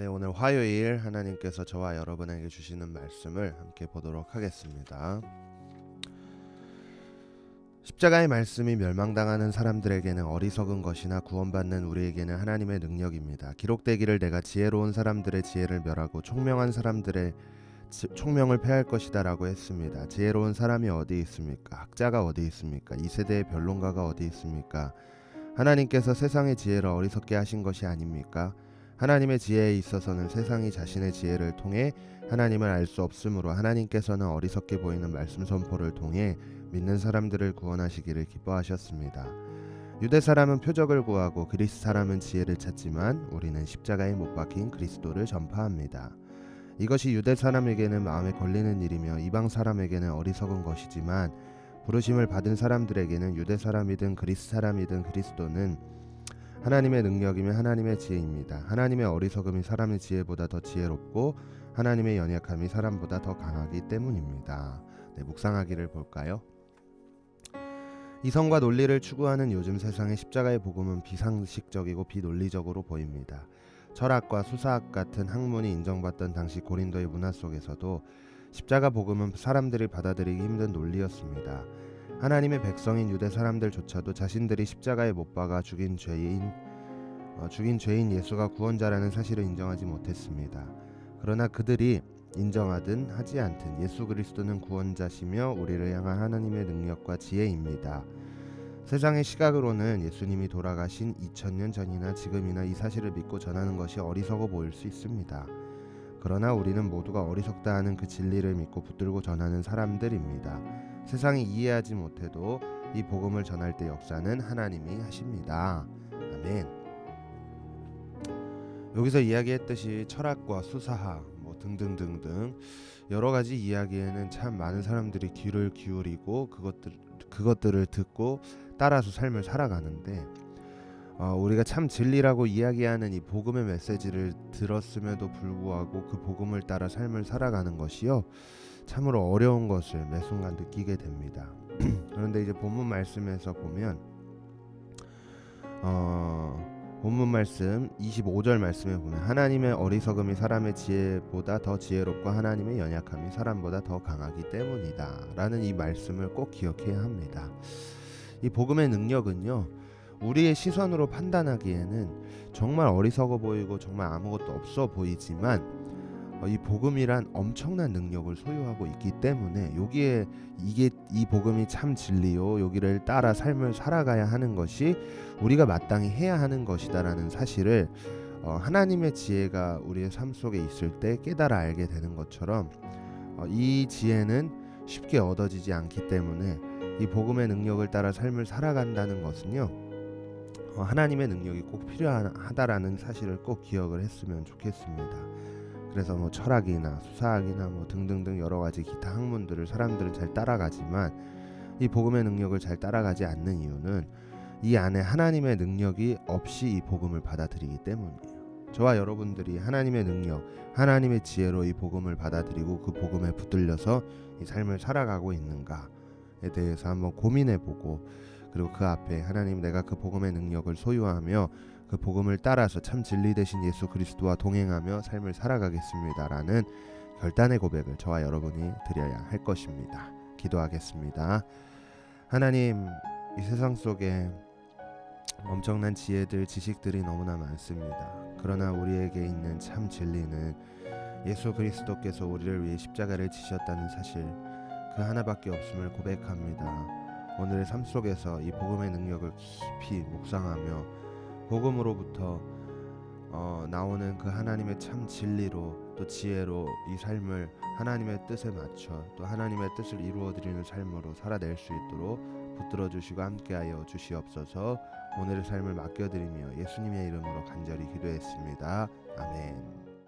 네, 오늘 화요일 하나님께서 저와 여러분에게 주시는 말씀을 함께 보도록 하겠습니다. 십자가의 말씀이 멸망당하는 사람들에게는 어리석은 것이나 구원받는 우리에게는 하나님의 능력입니다. 기록되기를 내가 지혜로운 사람들의 지혜를 멸하고 총명한 사람들의 지- 총명을 패할 것이다라고 했습니다. 지혜로운 사람이 어디 있습니까? 학자가 어디 있습니까? 이 세대의 변론가가 어디 있습니까? 하나님께서 세상의 지혜를 어리석게 하신 것이 아닙니까? 하나님의 지혜에 있어서는 세상이 자신의 지혜를 통해 하나님을 알 수 없으므로 하나님께서는 어리석게 보이는 말씀 선포를 통해 믿는 사람들을 구원하시기를 기뻐하셨습니다. 유대 사람은 표적을 구하고 그리스 사람은 지혜를 찾지만 우리는 십자가에 못 박힌 그리스도를 전파합니다. 이것이 유대 사람에게는 마음에 걸리는 일이며 이방 사람에게는 어리석은 것이지만 부르심을 받은 사람들에게는 유대 사람이든 그리스 사람이든 그리스도는 하나님의 능력이며 하나님의 지혜입니다. 하나님의 어리석음이 사람의 지혜보다 더 지혜롭고 하나님의 연약함이 사람보다 더 강하기 때문입니다. 네, 묵상하기를 볼까요? 이성과 논리를 추구하는 요즘 세상의 십자가의 복음은 비상식적이고 비논리적으로 보입니다. 철학과 수사학 같은 학문이 인정받던 당시 고린도의 문화 속에서도 십자가 복음은 사람들이 받아들이기 힘든 논리였습니다. 하나님의 백성인 유대 사람들조차도 자신들이 십자가에 못 박아 죽인 죄인 어, 죽인 죄인 예수가 구원자라는 사실을 인정하지 못했습니다. 그러나 그들이 인정하든 하지 않든 예수 그리스도는 구원자시며 우리를 향한 하나님의 능력과 지혜입니다. 세상의 시각으로는 예수님이 돌아가신 2000년 전이나 지금이나 이 사실을 믿고 전하는 것이 어리석어 보일 수 있습니다. 그러나 우리는 모두가 어리석다 하는 그 진리를 믿고 붙들고 전하는 사람들입니다. 세상이 이해하지 못해도 이 복음을 전할 때 역사는 하나님이 하십니다. 아멘. 여기서 이야기했듯이 철학과 수사학 뭐 등등등등 여러 가지 이야기에는 참 많은 사람들이 귀를 기울이고 그것들 그것들을 듣고 따라서 삶을 살아가는데 어, 우리가 참 진리라고 이야기하는 이 복음의 메시지를 들었음에도 불구하고 그 복음을 따라 삶을 살아가는 것이요 참으로 어려운 것을 매 순간 느끼게 됩니다. 그런데 이제 본문 말씀에서 보면 어, 본문 말씀 25절 말씀에 보면 하나님의 어리석음이 사람의 지혜보다 더 지혜롭고 하나님의 연약함이 사람보다 더 강하기 때문이다라는 이 말씀을 꼭 기억해야 합니다. 이 복음의 능력은요. 우리의 시선으로 판단하기에는 정말 어리석어 보이고 정말 아무것도 없어 보이지만 어, 이 복음이란 엄청난 능력을 소유하고 있기 때문에 여기에 이게 이 복음이 참 진리요. 여기를 따라 삶을 살아가야 하는 것이 우리가 마땅히 해야 하는 것이다라는 사실을 어, 하나님의 지혜가 우리의 삶 속에 있을 때 깨달아 알게 되는 것처럼 어, 이 지혜는 쉽게 얻어지지 않기 때문에 이 복음의 능력을 따라 삶을 살아간다는 것은요 어, 하나님의 능력이 꼭 필요하다라는 사실을 꼭 기억을 했으면 좋겠습니다. 그래서 뭐 철학이나 수사학이나 뭐 등등등 여러 가지 기타 학문들을 사람들은 잘 따라가지만 이 복음의 능력을 잘 따라가지 않는 이유는 이 안에 하나님의 능력이 없이 이 복음을 받아들이기 때문이에요. 저와 여러분들이 하나님의 능력, 하나님의 지혜로 이 복음을 받아들이고 그 복음에 붙들려서 이 삶을 살아가고 있는가에 대해서 한번 고민해 보고 그리고 그 앞에 하나님 내가 그 복음의 능력을 소유하며 그 복음을 따라서 참 진리 되신 예수 그리스도와 동행하며 삶을 살아가겠습니다라는 결단의 고백을 저와 여러분이 드려야 할 것입니다. 기도하겠습니다. 하나님 이 세상 속에 엄청난 지혜들 지식들이 너무나 많습니다. 그러나 우리에게 있는 참 진리는 예수 그리스도께서 우리를 위해 십자가를 지셨다는 사실 그 하나밖에 없음을 고백합니다. 오늘의 삶 속에서 이 복음의 능력을 깊이 묵상하며 복음으로부터 어, 나오는 그 하나님의 참 진리로 또 지혜로 이 삶을 하나님의 뜻에 맞춰 또 하나님의 뜻을 이루어 드리는 삶으로 살아낼 수 있도록 붙들어 주시고 함께하여 주시옵소서. 오늘의 삶을 맡겨 드리며 예수님의 이름으로 간절히 기도했습니다. 아멘.